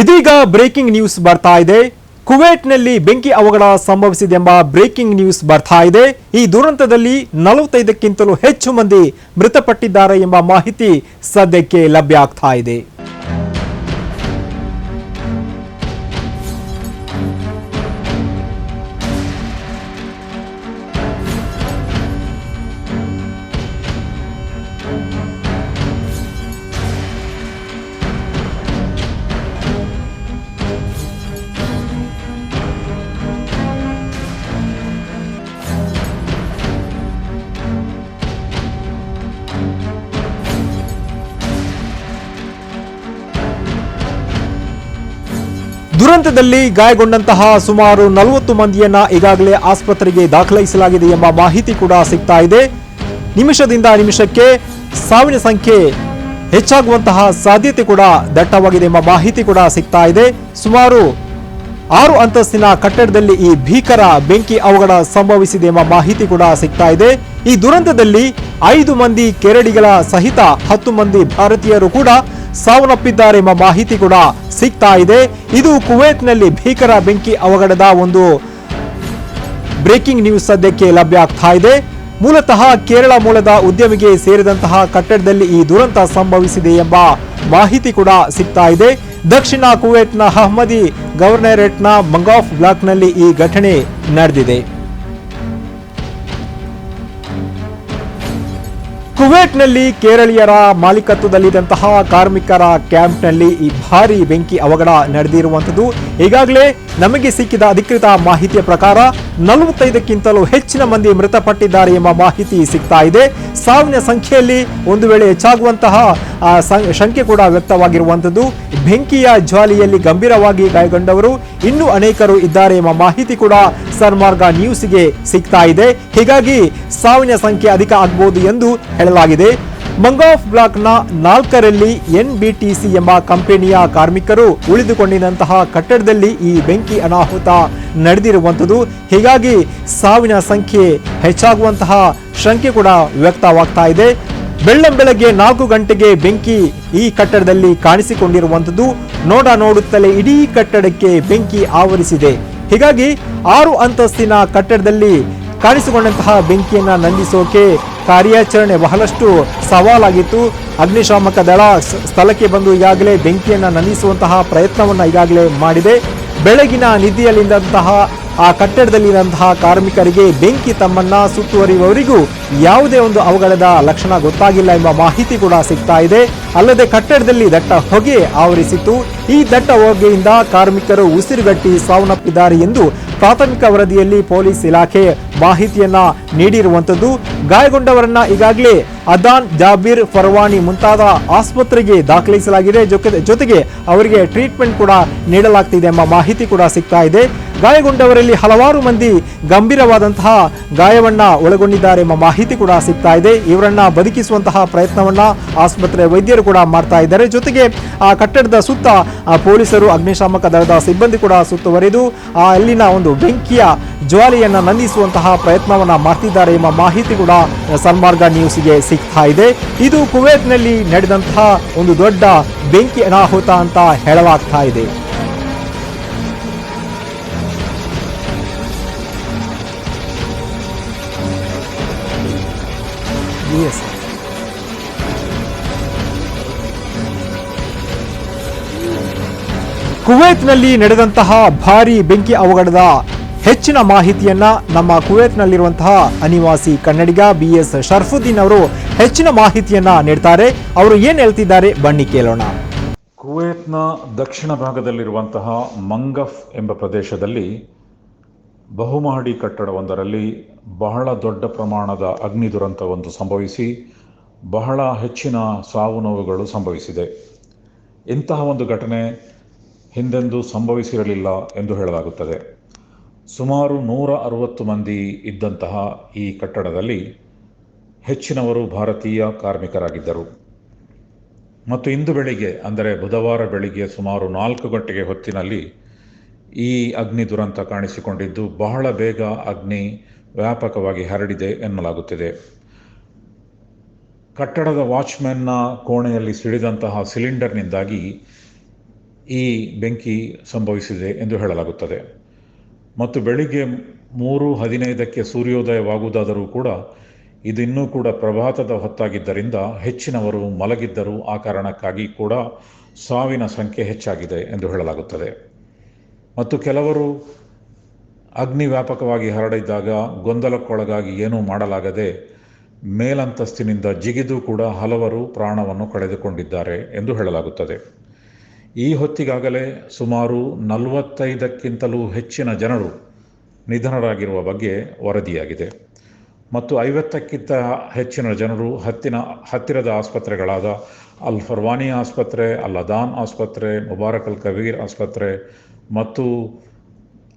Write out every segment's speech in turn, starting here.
ಇದೀಗ breaking news ಬರ್ತಾ ಇದೆ. ಕುವೈಟ್ನಲ್ಲಿ ಬೆಂಕಿ ಅವಘಡ ಸಂಭವಿಸಿದೆಂಬ ಬ್ರೇಕಿಂಗ್ ನ್ಯೂಸ್ ಬರ್ತಾ ಇದೆ. ಈ ದುರಂತದಲ್ಲಿ ನಲವತ್ತೈದಕ್ಕಿಂತಲೂ ಹೆಚ್ಚು ಮಂದಿ ಮೃತಪಟ್ಟಿದ್ದಾರೆ ಎಂಬ ಮಾಹಿತಿ ಸದ್ಯಕ್ಕೆ ಲಭ್ಯ ಆಗ್ತಾ ಇದೆ. ದುರಂತದಲ್ಲಿ ಗಾಯಗೊಂಡಂತಹ ಸುಮಾರು ನಲವತ್ತು ಮಂದಿಯನ್ನ ಈಗಾಗಲೇ ಆಸ್ಪತ್ರೆಗೆ ದಾಖಲಿಸಲಾಗಿದೆ ಎಂಬ ಮಾಹಿತಿ ಕೂಡ ಸಿಗ್ತಾ ಇದೆ. ನಿಮಿಷದಿಂದ ನಿಮಿಷಕ್ಕೆ ಸಾವಿನ ಸಂಖ್ಯೆ ಹೆಚ್ಚಾಗುವಂತಹ ಸಾಧ್ಯತೆ ಕೂಡ ದಟ್ಟವಾಗಿದೆ ಎಂಬ ಮಾಹಿತಿ ಕೂಡ ಸಿಗ್ತಾ ಇದೆ. ಸುಮಾರು ಆರು ಅಂತಸ್ತಿನ ಕಟ್ಟಡದಲ್ಲಿ ಈ ಭೀಕರ ಬೆಂಕಿ ಅವಘಡ ಸಂಭವಿಸಿದೆ ಎಂಬ ಮಾಹಿತಿ ಕೂಡ ಸಿಗ್ತಾ ಇದೆ. ಈ ದುರಂತದಲ್ಲಿ ಐದು ಮಂದಿ ಕೆರಡಿಗಳ ಸಹಿತ ಹತ್ತು ಮಂದಿ ಭಾರತೀಯರು ಕೂಡ ಸಾವನ್ನಪ್ಪಿದ್ದಾರೆ ಎಂಬ ಮಾಹಿತಿ ಕೂಡ ಸಿಗ್ತಾ ಇದೆ. ಇದು ಕುವೈತ್ನಲ್ಲಿ ಭೀಕರ ಬೆಂಕಿ ಅವಘಡದ ಒಂದು ಬ್ರೇಕಿಂಗ್ ನ್ಯೂಸ್ ಸದ್ಯಕ್ಕೆ ಲಭ್ಯ ಆಗ್ತಾ ಇದೆ. ಮೂಲತಃ ಕೇರಳ ಮೂಲದ ಉದ್ಯಮಿಗೆ ಸೇರಿದಂತಹ ಕಟ್ಟಡದಲ್ಲಿ ಈ ದುರಂತ ಸಂಭವಿಸಿದೆ ಎಂಬ ಮಾಹಿತಿ ಕೂಡ ಸಿಗ್ತಾ ಇದೆ. ದಕ್ಷಿಣ ಕುವೈಟ್ನ ಅಹ್ಮದಿ ಗವರ್ನರೇಟ್ನ ಮಂಗಾಫ್ ಬ್ಲಾಕ್ನಲ್ಲಿ ಈ ಘಟನೆ ನಡೆದಿದೆ. ಕುವೈಟ್ನಲ್ಲಿ ಕೇರಳೀಯರ ಮಾಲೀಕತ್ವದಲ್ಲಿದ್ದಂತಹ ಕಾರ್ಮಿಕರ ಕ್ಯಾಂಪ್ನಲ್ಲಿ ಈ ಭಾರಿ ಬೆಂಕಿ ಅವಘಡ ನಡೆದಿರುವಂಥದ್ದು. ಈಗಾಗಲೇ ನಮಗೆ ಸಿಕ್ಕಿದ ಅಧಿಕೃತ ಮಾಹಿತಿಯ ಪ್ರಕಾರ ನಲವತ್ತೈದಕ್ಕಿಂತಲೂ ಹೆಚ್ಚಿನ ಮಂದಿ ಮೃತಪಟ್ಟಿದ್ದಾರೆ ಎಂಬ ಮಾಹಿತಿ ಸಿಗ್ತಾ ಇದೆ. ಸಾವಿನ ಸಂಖ್ಯೆಯಲ್ಲಿ ಒಂದು ವೇಳೆ ಹೆಚ್ಚಾಗುವಂತಹ ಶಂಕೆ ಕೂಡ ವ್ಯಕ್ತವಾಗಿರುವಂಥದ್ದು. ಬೆಂಕಿಯ ಜ್ವಾಲಿಯಲ್ಲಿ ಗಂಭೀರವಾಗಿ ಗಾಯಗೊಂಡವರು ಇನ್ನೂ ಅನೇಕರು ಇದ್ದಾರೆ ಎಂಬ ಮಾಹಿತಿ ಕೂಡ ಸನ್ಮಾರ್ಗ ನ್ಯೂಸ್ಗೆ ಸಿಗ್ತಾ ಇದೆ. ಹೀಗಾಗಿ ಸಾವಿನ ಸಂಖ್ಯೆ ಅಧಿಕ ಆಗಬಹುದು ಎಂದು ಹೇಳಲಾಗಿದೆ. ಮಂಗಾಫ್ ಬ್ಲಾಕ್ನ ನಾಲ್ಕರಲ್ಲಿ ಎನ್ ಬಿ ಟಿ ಸಿ ಎಂಬ ಕಂಪನಿಯ ಕಾರ್ಮಿಕರು ಉಳಿದುಕೊಂಡಿದ್ದಂತಹ ಕಟ್ಟಡದಲ್ಲಿ ಈ ಬೆಂಕಿ ಅನಾಹುತ ನಡೆದಿರುವಂಥದ್ದು. ಹೀಗಾಗಿ ಸಾವಿನ ಸಂಖ್ಯೆ ಹೆಚ್ಚಾಗುವಂತಹ ಶಂಕೆ ಕೂಡ ವ್ಯಕ್ತವಾಗ್ತಾ ಇದೆ. ಬೆಳ್ಳಂ ಬೆಳಗ್ಗೆ ನಾಲ್ಕು ಗಂಟೆಗೆ ಬೆಂಕಿ ಈ ಕಟ್ಟಡದಲ್ಲಿ ಕಾಣಿಸಿಕೊಂಡಿರುವಂಥದ್ದು. ನೋಡ ನೋಡುತ್ತಲೇ ಇಡೀ ಕಟ್ಟಡಕ್ಕೆ ಬೆಂಕಿ ಆವರಿಸಿದೆ. ಹೀಗಾಗಿ ಆರು ಅಂತಸ್ತಿನ ಕಟ್ಟಡದಲ್ಲಿ ಕಾಣಿಸಿಕೊಂಡಂತಹ ಬೆಂಕಿಯನ್ನು ನಂದಿಸೋಕೆ ಕಾರ್ಯಾಚರಣೆ ಬಹಳಷ್ಟು ಸವಾಲಾಗಿತ್ತು. ಅಗ್ನಿಶಾಮಕ ದಳ ಸ್ಥಳಕ್ಕೆ ಬಂದು ಈಗಾಗಲೇ ಬೆಂಕಿಯನ್ನು ನಂದಿಸುವಂತಹ ಪ್ರಯತ್ನವನ್ನು ಈಗಾಗಲೇ ಮಾಡಿದೆ. ಬೆಳಗಿನ ನಿಧಿಯಲ್ಲಿದ್ದಂತಹ ಆ ಕಟ್ಟಡದಲ್ಲಿರುವಂತಹ ಕಾರ್ಮಿಕರಿಗೆ ಬೆಂಕಿ ತಮ್ಮನ್ನ ಸುತ್ತುವರಿಯುವವರಿಗೂ ಯಾವುದೇ ಒಂದು ಅವಘಡದ ಲಕ್ಷಣ ಗೊತ್ತಾಗಿಲ್ಲ ಎಂಬ ಮಾಹಿತಿ ಕೂಡ ಸಿಗ್ತಾ ಇದೆ. ಅಲ್ಲದೆ ಕಟ್ಟಡದಲ್ಲಿ ದಟ್ಟ ಹೊಗೆ ಆವರಿಸಿತ್ತು. ಈ ದಟ್ಟ ಹೊಗೆಯಿಂದ ಕಾರ್ಮಿಕರು ಉಸಿರುಗಟ್ಟಿ ಸಾವನ್ನಪ್ಪಿದ್ದಾರೆ ಎಂದು ಪ್ರಾಥಮಿಕ ವರದಿಯಲ್ಲಿ ಪೊಲೀಸ್ ಇಲಾಖೆ ಮಾಹಿತಿಯನ್ನ ನೀಡಿರುವಂತದ್ದು ಗಾಯಗೊಂಡವರನ್ನ ಈಗಾಗಲೇ ಅದಾನ್ ಜಾಬೀರ್ ಫರ್ವಾನಿ ಮುಂತಾದ ಆಸ್ಪತ್ರೆಗೆ ದಾಖಲಿಸಲಾಗಿದೆ. ಜೊತೆ- ಜೊತೆಗೆ ಅವರಿಗೆ ಟ್ರೀಟ್ಮೆಂಟ್ ಕೂಡ ನೀಡಲಾಗ್ತಿದೆ ಎಂಬ ಮಾಹಿತಿ ಕೂಡ ಸಿಗ್ತಾ ಇದೆ. ಗಾಯಗೊಂಡವರಲ್ಲಿ ಹಲವಾರು ಮಂದಿ ಗಂಭೀರವಾದಂತಹ ಗಾಯವನ್ನ ಒಳಗೊಂಡಿದ್ದಾರೆ ಎಂಬ ಮಾಹಿತಿ ಕೂಡ ಸಿಗ್ತಾ ಇದೆ. ಇವರನ್ನ ಬದುಕಿಸುವಂತಹ ಪ್ರಯತ್ನವನ್ನ ಆಸ್ಪತ್ರೆ ವೈದ್ಯರು ಕೂಡ ಮಾಡ್ತಾ ಇದ್ದಾರೆ. ಜೊತೆಗೆ ಆ ಕಟ್ಟಡದ ಸುತ್ತ ಪೊಲೀಸರು ಅಗ್ನಿಶಾಮಕ ದಳದ ಸಿಬ್ಬಂದಿ ಕೂಡ ಸುತ್ತುವರಿದು, ಆ ಅಲ್ಲಿನ ಒಂದು ಬೆಂಕಿಯ ಜ್ವಾಲೆಯನ್ನು ನಂದಿಸುವಂತಹ ಪ್ರಯತ್ನವನ್ನು ಮಾಡ್ತಿದ್ದಾರೆ ಎಂಬ ಮಾಹಿತಿ ಕೂಡ ಸನ್ಮಾರ್ಗ ನ್ಯೂಸ್ಗೆ ಸಿಗ್ತಾ ಇದೆ ಇದು ಕುವೈತ್ನಲ್ಲಿ ನಡೆದಂತಹ ಒಂದು ದೊಡ್ಡ ಬೆಂಕಿ ಅನಾಹುತ ಅಂತ ಹೇಳಲಾಗ್ತಾ ಇದೆ. ಕುವೈತ್ನಲ್ಲಿ ನಡೆದಂತಹ ಭಾರಿ ಬೆಂಕಿ ಅವಘಡದ ಹೆಚ್ಚಿನ ಮಾಹಿತಿಯನ್ನ ನಮ್ಮ ಕುವೈತ್ನಲ್ಲಿರುವಂತಹ ಅನಿವಾಸಿ ಕನ್ನಡಿಗ ಬಿ ಎಸ್ ಶರ್ಫುದ್ದೀನ್ ಅವರು ಹೆಚ್ಚಿನ ಮಾಹಿತಿಯನ್ನ ನೀಡ್ತಾರೆ. ಅವರು ಏನ್ ಹೇಳ್ತಿದ್ದಾರೆ? ಬನ್ನಿ ಕೇಳೋಣ. ಕುವೈತ್ನ ದಕ್ಷಿಣ ಭಾಗದಲ್ಲಿರುವಂತಹ ಮಂಗಫ್ ಎಂಬ ಪ್ರದೇಶದಲ್ಲಿ ಬಹುಮಹಡಿ ಕಟ್ಟಡವೊಂದರಲ್ಲಿ ಬಹಳ ದೊಡ್ಡ ಪ್ರಮಾಣದ ಅಗ್ನಿ ದುರಂತವೊಂದು ಸಂಭವಿಸಿ ಬಹಳ ಹೆಚ್ಚಿನ ಸಾವು ನೋವುಗಳು ಸಂಭವಿಸಿದೆ. ಇಂತಹ ಒಂದು ಘಟನೆ ಹಿಂದೆಂದೂ ಸಂಭವಿಸಿರಲಿಲ್ಲ ಎಂದು ಹೇಳಲಾಗುತ್ತದೆ. ಸುಮಾರು ನೂರ ಅರವತ್ತು ಮಂದಿ ಇದ್ದಂತಹ ಈ ಕಟ್ಟಡದಲ್ಲಿ ಹೆಚ್ಚಿನವರು ಭಾರತೀಯ ಕಾರ್ಮಿಕರಾಗಿದ್ದರು. ಮತ್ತು ಇಂದು ಬೆಳಿಗ್ಗೆ, ಅಂದರೆ ಬುಧವಾರ ಬೆಳಿಗ್ಗೆ ಸುಮಾರು ನಾಲ್ಕು ಗಂಟೆಗೆ ಹೊತ್ತಿನಲ್ಲಿ ಈ ಅಗ್ನಿ ದುರಂತ ಕಾಣಿಸಿಕೊಂಡಿದ್ದು, ಬಹಳ ಬೇಗ ಅಗ್ನಿ ವ್ಯಾಪಕವಾಗಿ ಹರಡಿದೆ ಎನ್ನಲಾಗುತ್ತಿದೆ. ಕಟ್ಟಡದ ವಾಚ್ಮ್ಯಾನ್ನ ಕೋಣೆಯಲ್ಲಿ ಸಿಡಿದಂತಹ ಸಿಲಿಂಡರ್ನಿಂದಾಗಿ ಈ ಬೆಂಕಿ ಸಂಭವಿಸಿದೆ ಎಂದು ಹೇಳಲಾಗುತ್ತದೆ. ಮತ್ತು ಬೆಳಿಗ್ಗೆ ಮೂರು ಹದಿನೈದಕ್ಕೆ ಸೂರ್ಯೋದಯವಾಗುವುದಾದರೂ ಕೂಡ ಇದು ಇನ್ನೂ ಕೂಡ ಪ್ರಭಾತದ ಹೊತ್ತಾಗಿದ್ದರಿಂದ ಹೆಚ್ಚಿನವರು ಮಲಗಿದ್ದರು ಆ ಕಾರಣಕ್ಕಾಗಿ ಕೂಡ ಸಾವಿನ ಸಂಖ್ಯೆ ಹೆಚ್ಚಾಗಿದೆ ಎಂದು ಹೇಳಲಾಗುತ್ತದೆ. ಮತ್ತು ಕೆಲವರು ಅಗ್ನಿ ವ್ಯಾಪಕವಾಗಿ ಹರಡಿದ್ದಾಗ ಗೊಂದಲಕ್ಕೊಳಗಾಗಿ ಏನೂ ಮಾಡಲಾಗದೆ ಮೇಲಂತಸ್ತಿನಿಂದ ಜಿಗಿದು ಕೂಡ ಹಲವರು ಪ್ರಾಣವನ್ನು ಕಳೆದುಕೊಂಡಿದ್ದಾರೆ ಎಂದು ಹೇಳಲಾಗುತ್ತದೆ. ಈ ಹೊತ್ತಿಗಾಗಲೇ ಸುಮಾರು ನಲವತ್ತೈದಕ್ಕಿಂತಲೂ ಹೆಚ್ಚಿನ ಜನರು ನಿಧನರಾಗಿರುವ ಬಗ್ಗೆ ವರದಿಯಾಗಿದೆ. ಮತ್ತು ಐವತ್ತಕ್ಕಿಂತ ಹೆಚ್ಚಿನ ಜನರು ಹತ್ತಿನ, ಹತ್ತಿರದ ಆಸ್ಪತ್ರೆಗಳಾದ ಅಲ್ ಫರ್ವಾನಿ ಆಸ್ಪತ್ರೆ, ಅಲ್ ಅದಾನ್ ಆಸ್ಪತ್ರೆ, ಮುಬಾರಕ್ ಅಲ್ ಕಬೀರ್ ಆಸ್ಪತ್ರೆ ಮತ್ತು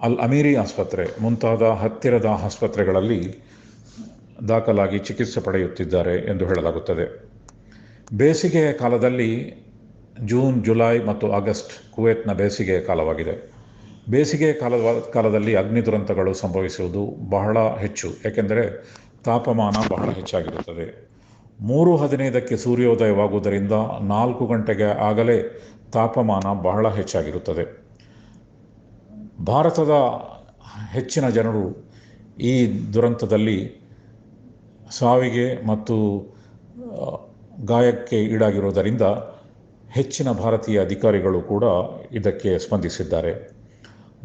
ಅಲ್ ಅಮೀರಿ ಆಸ್ಪತ್ರೆ ಮುಂತಾದ ಹತ್ತಿರದ ಆಸ್ಪತ್ರೆಗಳಲ್ಲಿ ದಾಖಲಾಗಿ ಚಿಕಿತ್ಸೆ ಪಡೆಯುತ್ತಿದ್ದಾರೆ ಎಂದು ಹೇಳಲಾಗುತ್ತದೆ. ಬೇಸಿಗೆಯ ಕಾಲದಲ್ಲಿ ಜೂನ್, ಜುಲೈ ಮತ್ತು ಆಗಸ್ಟ್ ಕುವೈತ್ನ ಬೇಸಿಗೆಯ ಕಾಲವಾಗಿದೆ. ಬೇಸಿಗೆಯ ಕಾಲದ, ಕಾಲದಲ್ಲಿ ಅಗ್ನಿ ದುರಂತಗಳು ಸಂಭವಿಸುವುದು ಬಹಳ ಹೆಚ್ಚು ಏಕೆಂದರೆ ತಾಪಮಾನ ಬಹಳ ಹೆಚ್ಚಾಗಿರುತ್ತದೆ. ಮೂರು ಹದಿನೈದಕ್ಕೆ ಸೂರ್ಯೋದಯವಾಗುವುದರಿಂದ ನಾಲ್ಕು ಗಂಟೆಗೆ ಆಗಲೇ ತಾಪಮಾನ ಬಹಳ ಹೆಚ್ಚಾಗಿರುತ್ತದೆ. ಭಾರತದ ಹೆಚ್ಚಿನ ಜನರು ಈ ದುರಂತದಲ್ಲಿ ಸಾವಿಗೆ ಮತ್ತು, ಗಾಯಕ್ಕೆ ಈಡಾಗಿರುವುದರಿಂದ ಹೆಚ್ಚಿನ ಭಾರತೀಯ ಅಧಿಕಾರಿಗಳು ಕೂಡ ಇದಕ್ಕೆ ಸ್ಪಂದಿಸಿದ್ದಾರೆ.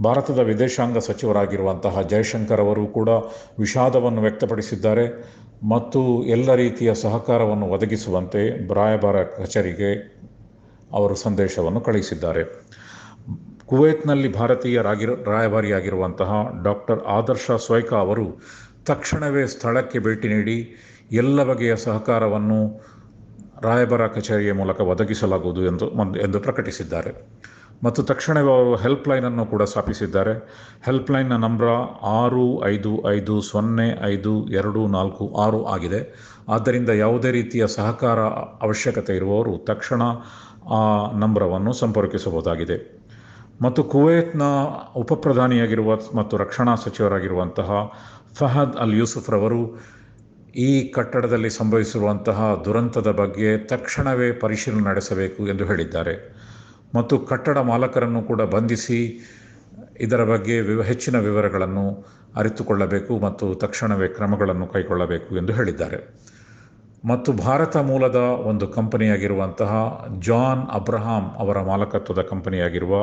ಭಾರತದ ವಿದೇಶಾಂಗ ಸಚಿವರಾಗಿರುವಂತಹ ಜಯಶಂಕರ್ ಅವರು ಕೂಡ ವಿಷಾದವನ್ನು ವ್ಯಕ್ತಪಡಿಸಿದ್ದಾರೆ ಮತ್ತು ಎಲ್ಲ ರೀತಿಯ ಸಹಕಾರವನ್ನು ಒದಗಿಸುವಂತೆ ರಾಯಭಾರ ಕಚೇರಿಗೆ ಅವರು ಸಂದೇಶವನ್ನು ಕಳುಹಿಸಿದ್ದಾರೆ. ಕುವೈತ್ನಲ್ಲಿ ಭಾರತೀಯರಾಗಿರ, ರಾಯಭಾರಿಯಾಗಿರುವಂತಹ ಡಾಕ್ಟರ್ ಆದರ್ಶ ಸ್ವೈಕಾ ಅವರು ತಕ್ಷಣವೇ ಸ್ಥಳಕ್ಕೆ ಭೇಟಿ ನೀಡಿ ಎಲ್ಲ ಬಗೆಯ ಸಹಕಾರವನ್ನು ರಾಯಭಾರ ಕಚೇರಿಯ ಮೂಲಕ ಒದಗಿಸಲಾಗುವುದು ಎಂದು ಎಂದು ಪ್ರಕಟಿಸಿದ್ದಾರೆ. ಮತ್ತು ತಕ್ಷಣವೇ ಅವರು ಹೆಲ್ಪ್ಲೈನನ್ನು ಕೂಡ ಸ್ಥಾಪಿಸಿದ್ದಾರೆ. ಹೆಲ್ಪ್ಲೈನ್ನ ನಂಬರ ಆರು ಐದು ಐದು ಸೊನ್ನೆ ಐದು ಎರಡು ನಾಲ್ಕು ಆರು ಆಗಿದೆ. ಆದ್ದರಿಂದ ಯಾವುದೇ ರೀತಿಯ ಸಹಕಾರ ಅವಶ್ಯಕತೆ ಇರುವವರು ತಕ್ಷಣ ಆ ನಂಬರವನ್ನು ಸಂಪರ್ಕಿಸಬಹುದಾಗಿದೆ. ಮತ್ತು ಕುವೈತ್ನ ಉಪಪ್ರಧಾನಿಯಾಗಿರುವ ಮತ್ತು ರಕ್ಷಣಾ ಸಚಿವರಾಗಿರುವಂತಹ ಫಹದ್ ಅಲ್ ಯೂಸುಫ್ ರವರು ಈ ಕಟ್ಟಡದಲ್ಲಿ ಸಂಭವಿಸಿರುವಂತಹ ದುರಂತದ ಬಗ್ಗೆ ತಕ್ಷಣವೇ ಪರಿಶೀಲನೆ ನಡೆಸಬೇಕು ಎಂದು ಹೇಳಿದ್ದಾರೆ. ಮತ್ತು ಕಟ್ಟಡ ಮಾಲಕರನ್ನು ಕೂಡ ಬಂಧಿಸಿ ಇದರ ಬಗ್ಗೆ ವಿವ, ಹೆಚ್ಚಿನ ವಿವರಗಳನ್ನು ಅರಿತುಕೊಳ್ಳಬೇಕು ಮತ್ತು ತಕ್ಷಣವೇ ಕ್ರಮಗಳನ್ನು ಕೈಗೊಳ್ಳಬೇಕು ಎಂದು ಹೇಳಿದ್ದಾರೆ. ಮತ್ತು ಭಾರತ ಮೂಲದ ಒಂದು ಕಂಪನಿಯಾಗಿರುವಂತಹ ಜಾನ್ ಅಬ್ರಹಾಂ ಅವರ ಮಾಲಕತ್ವದ ಕಂಪನಿಯಾಗಿರುವ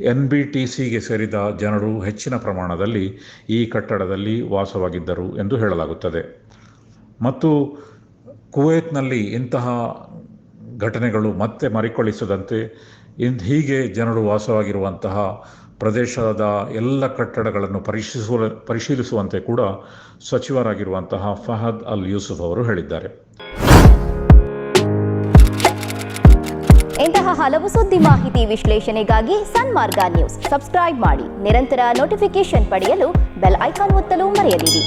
ಎನ್ ಬಿ ಟಿ ಸಿಗೆ ಸೇರಿದ ಜನರು ಹೆಚ್ಚಿನ ಪ್ರಮಾಣದಲ್ಲಿ ಈ ಕಟ್ಟಡದಲ್ಲಿ ವಾಸವಾಗಿದ್ದರು ಎಂದು ಹೇಳಲಾಗುತ್ತದೆ. ಮತ್ತು ಕುವೈತ್ನಲ್ಲಿ ಇಂತಹ ಘಟನೆಗಳು ಮತ್ತೆ ಮರುಕಳಿಸದಂತೆ ಇಂದು ಹೀಗೆ ಜನರು ವಾಸವಾಗಿರುವಂತಹ ಪ್ರದೇಶದ ಎಲ್ಲ ಕಟ್ಟಡಗಳನ್ನು ಪರಿಶೀಲಿಸುವ ಪರಿಶೀಲಿಸುವಂತೆ ಕೂಡ ಸಚಿವರಾಗಿರುವಂತಹ ಫಹದ್ ಅಲ್ ಯೂಸುಫ್ ಅವರು ಹೇಳಿದ್ದಾರೆ. ಇಂತಹ ಹಲವು ಸುದ್ದಿ ಮಾಹಿತಿ ವಿಶ್ಲೇಷಣೆಗಾಗಿ ಸನ್ಮಾರ್ಗ ನ್ಯೂಸ್. ಸಬ್ಸ್ಕ್ರೈಬ್ ಮಾಡಿ. ನಿರಂತರ ನೋಟಿಫಿಕೇಶನ್ ಪಡೆಯಲು ಬೆಲ್ ಐಕಾನ್ ಒತ್ತಲು ಮರೆಯದಿರಿ.